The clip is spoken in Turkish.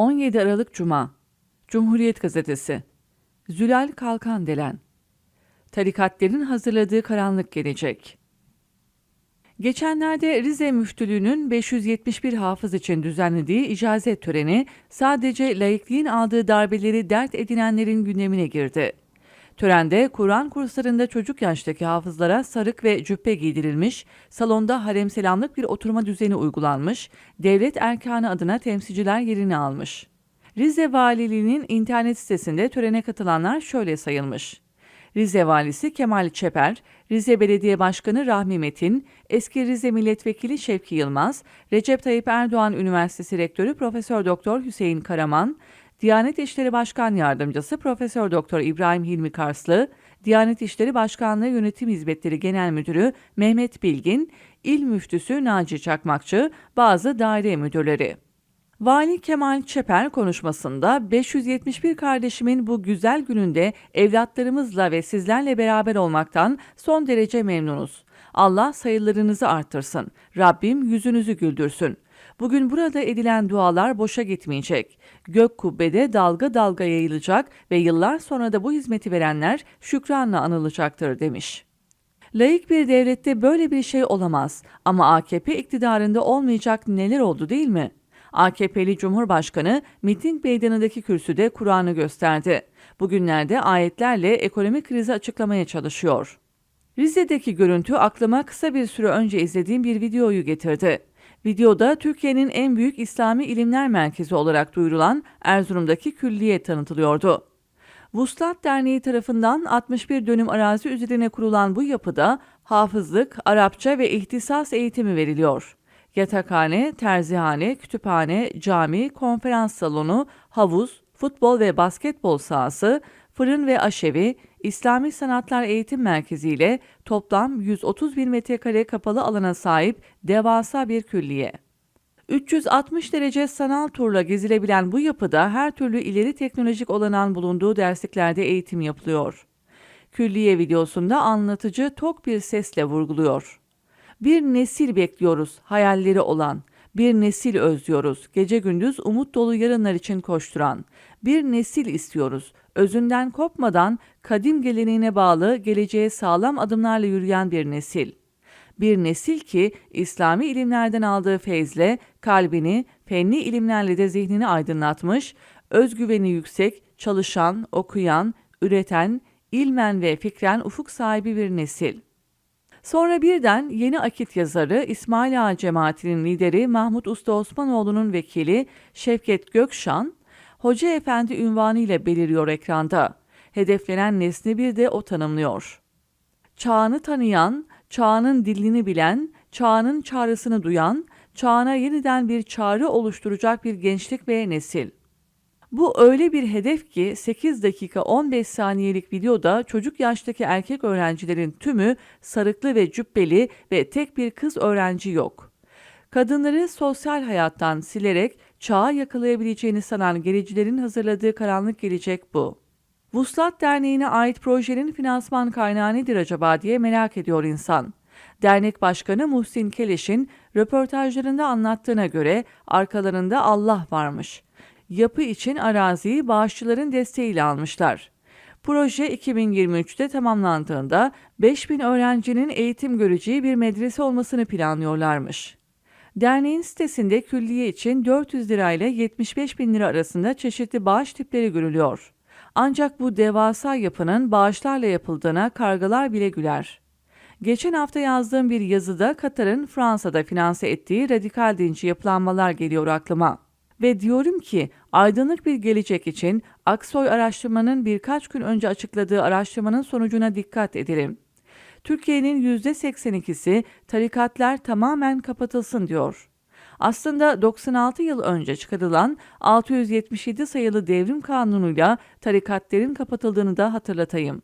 17 Aralık Cuma Cumhuriyet Gazetesi Zülal Kalkandelen Tarikatlerin hazırladığı karanlık gelecek. Geçenlerde Rize Müftülüğü'nün 571 hafız için düzenlediği icazet töreni sadece laikliğin aldığı darbeleri dert edinenlerin gündemine girdi. Törende Kur'an kurslarında çocuk yaştaki hafızlara sarık ve cübbe giydirilmiş, salonda haremselamlık bir oturma düzeni uygulanmış, devlet erkanı adına temsilciler yerini almış. Rize Valiliği'nin internet sitesinde törene katılanlar şöyle sayılmış. Rize Valisi Kemal Çeper, Rize Belediye Başkanı Rahmi Metin, eski Rize Milletvekili Şevki Yılmaz, Recep Tayyip Erdoğan Üniversitesi Rektörü Profesör Doktor Hüseyin Karaman, Diyanet İşleri Başkan Yardımcısı Profesör Doktor İbrahim Hilmi Karslı, Diyanet İşleri Başkanlığı Yönetim Hizmetleri Genel Müdürü Mehmet Bilgin, İl Müftüsü Naci Çakmakçı, bazı daire müdürleri. Vali Kemal Çeper konuşmasında 571 kardeşimin bu güzel gününde evlatlarımızla ve sizlerle beraber olmaktan son derece memnunuz. Allah sayılarınızı arttırsın. Rabbim yüzünüzü güldürsün. Bugün burada edilen dualar boşa gitmeyecek. Gök kubbede dalga dalga yayılacak ve yıllar sonra da bu hizmeti verenler şükranla anılacaktır demiş. Laik bir devlette böyle bir şey olamaz ama AKP iktidarında olmayacak neler oldu değil mi? AKP'li Cumhurbaşkanı miting meydanındaki kürsüde Kur'an'ı gösterdi. Bugünlerde ayetlerle ekonomik krizi açıklamaya çalışıyor. Rize'deki görüntü aklıma kısa bir süre önce izlediğim bir videoyu getirdi. Videoda Türkiye'nin en büyük İslami ilimler merkezi olarak duyurulan Erzurum'daki külliye tanıtılıyordu. Vuslat Derneği tarafından 61 dönüm arazi üzerine kurulan bu yapıda hafızlık, Arapça ve ihtisas eğitimi veriliyor. Yatakhane, terzihane, kütüphane, cami, konferans salonu, havuz, futbol ve basketbol sahası, fırın ve aşevi, İslami Sanatlar Eğitim Merkezi ile toplam 130 bin metrekare kapalı alana sahip devasa bir külliye. 360 derece sanal turla gezilebilen bu yapıda her türlü ileri teknolojik olanan bulunduğu dersliklerde eğitim yapılıyor. Külliye videosunda anlatıcı tok bir sesle vurguluyor. Bir nesil bekliyoruz, hayalleri olan. Bir nesil özlüyoruz, gece gündüz umut dolu yarınlar için koşturan. Bir nesil istiyoruz, özünden kopmadan kadim geleneğine bağlı geleceğe sağlam adımlarla yürüyen bir nesil. Bir nesil ki İslami ilimlerden aldığı feyzle kalbini, fenli ilimlerle de zihnini aydınlatmış, özgüveni yüksek, çalışan, okuyan, üreten, ilmen ve fikren ufuk sahibi bir nesil.'' Sonra birden Yeni Akit yazarı İsmail Ağa cemaatinin lideri Mahmut Usta Osmanoğlu'nun vekili Şevket Gökşan, Hoca Efendi ünvanı ile beliriyor ekranda. Hedeflenen nesni bir de o tanımlıyor. Çağını tanıyan, çağının dilini bilen, çağının çağrısını duyan, çağına yeniden bir çağrı oluşturacak bir gençlik ve nesil. Bu öyle bir hedef ki 8 dakika 15 saniyelik videoda çocuk yaştaki erkek öğrencilerin tümü sarıklı ve cübbeli ve tek bir kız öğrenci yok. Kadınları sosyal hayattan silerek çağa yakalayabileceğini sanan gericilerin hazırladığı karanlık gelecek bu. Vuslat Derneği'ne ait projenin finansman kaynağı nedir acaba diye merak ediyor insan. Dernek Başkanı Muhsin Keleş'in röportajlarında anlattığına göre arkalarında Allah varmış yapı için araziyi bağışçıların desteğiyle almışlar. Proje 2023'te tamamlandığında 5000 öğrencinin eğitim göreceği bir medrese olmasını planlıyorlarmış. Derneğin sitesinde külliye için 400 lira ile 75 bin lira arasında çeşitli bağış tipleri görülüyor. Ancak bu devasa yapının bağışlarla yapıldığına kargalar bile güler. Geçen hafta yazdığım bir yazıda Katar'ın Fransa'da finanse ettiği radikal dinci yapılanmalar geliyor aklıma. Ve diyorum ki aydınlık bir gelecek için Aksoy araştırmanın birkaç gün önce açıkladığı araştırmanın sonucuna dikkat edelim. Türkiye'nin %82'si tarikatlar tamamen kapatılsın diyor. Aslında 96 yıl önce çıkarılan 677 sayılı devrim kanunuyla tarikatlerin kapatıldığını da hatırlatayım.